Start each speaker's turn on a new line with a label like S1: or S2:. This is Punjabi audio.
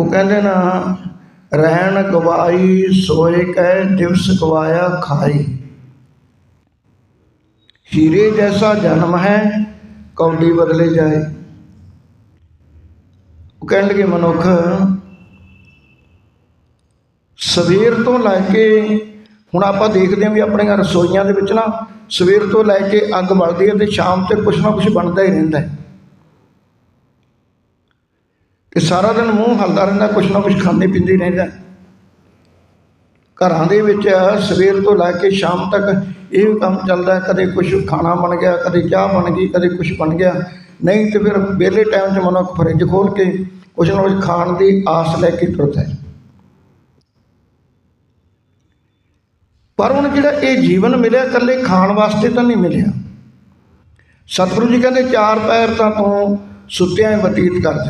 S1: ਉਹ ਕਹਿੰਦੇ ਨਾ, ਰਹਿਣ ਗਵਾਈ ਸੋਏ ਕੈ ਦਿਵਸ ਗਵਾਇਆ ਖਾਈ। ਹੀਰੇ ਜੈਸਾ ਜਨਮ ਹੈ, ਕੌਡੀ ਬਦਲੇ ਜਾਏ। ਉਹ ਕਹਿਣ ਲੱਗੇ ਮਨੁੱਖ ਸਵੇਰ ਤੋਂ ਲੈ ਕੇ, ਹੁਣ ਆਪਾਂ ਦੇਖਦੇ ਹਾਂ ਵੀ ਆਪਣੀਆਂ ਰਸੋਈਆਂ ਦੇ ਵਿੱਚ ਨਾ ਸਵੇਰ ਤੋਂ ਲੈ ਕੇ ਅੱਗ ਬਲਦੀ ਹੈ ਤੇ ਸ਼ਾਮ ਤੇ ਕੁਛ ਨਾ ਕੁਛ ਬਣਦਾ ਹੀ ਰਹਿੰਦਾ ਹੈ। ਤੇ ਸਾਰਾ ਦਿਨ ਮੂੰਹ ਹਲਦਾ ਰਹਿੰਦਾ, ਕੁਛ ਨਾ ਕੁਛ ਖਾਂਦੇ ਪੀਂਦੇ ਰਹਿੰਦਾ। ਘਰਾਂ ਦੇ ਵਿੱਚ ਸਵੇਰ ਤੋਂ ਲੈ ਕੇ ਸ਼ਾਮ ਤੱਕ ਇਹ ਵੀ ਕੰਮ ਚੱਲਦਾ, ਕਦੇ ਕੁਛ ਖਾਣਾ ਬਣ ਗਿਆ, ਕਦੇ ਚਾਹ ਬਣ ਗਈ, ਕਦੇ ਕੁਛ ਬਣ ਗਿਆ। ਨਹੀਂ ਤੇ ਫਿਰ ਵਿਹਲੇ ਟਾਈਮ 'ਚ ਮਨੁੱਖ ਫਰਿੱਜ ਖੋਲ ਕੇ ਕੁਛ ਨਾ ਕੁਛ ਖਾਣ ਦੀ ਆਸ ਲੈ ਕੇ ਤੁਰਦਾ ਹੈ। ਪਰ ਹੁਣ ਜਿਹੜਾ ਇਹ ਜੀਵਨ ਮਿਲਿਆ ਇਕੱਲੇ ਖਾਣ ਵਾਸਤੇ ਤਾਂ ਨਹੀਂ ਮਿਲਿਆ। ਸਤਿਗੁਰੂ ਜੀ ਕਹਿੰਦੇ, ਚਾਰ ਪੈਰ ਤਾਂ ਤੂੰ ਸੁੱਤਿਆਂ ਹੀ ਬਤੀਤ ਕਰ ਦਿੱਤੇ।